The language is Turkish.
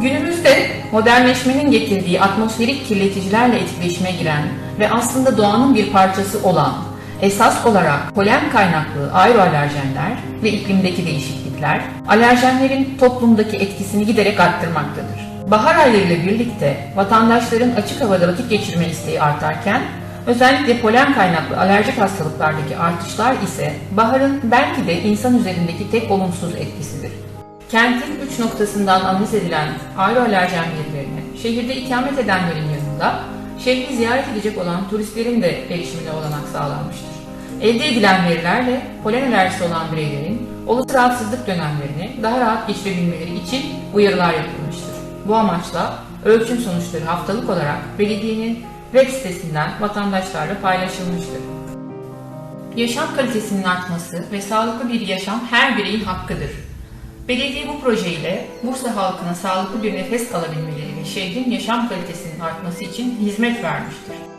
Günümüzde modernleşmenin getirdiği atmosferik kirleticilerle etkileşime giren ve aslında doğanın bir parçası olan, esas olarak polen kaynaklı aeroalerjenler ve iklimdeki değişiklikler, alerjenlerin toplumdaki etkisini giderek arttırmaktadır. Bahar aylarıyla birlikte vatandaşların açık havada vakit geçirme isteği artarken, özellikle polen kaynaklı alerjik hastalıklardaki artışlar ise baharın belki de insan üzerindeki tek olumsuz etkisidir. Kentin üç noktasından analiz edilen aeroalerjen verilerine şehirde ikamet edenlerin yanında şehri ziyaret edecek olan turistlerin de erişimine olanak sağlanmıştır. Elde edilen verilerle polen alerjisi olan bireylerin olası rahatsızlık dönemlerini daha rahat geçirebilmeleri için uyarılar yapılmıştır. Bu amaçla ölçüm sonuçları haftalık olarak belediyenin web sitesinden vatandaşlarla paylaşılmıştır. Yaşam kalitesinin artması ve sağlıklı bir yaşam her bireyin hakkıdır. Belediye bu projeyle Bursa halkına sağlıklı bir nefes alabilmeleri ve şehrin yaşam kalitesinin artması için hizmet vermiştir.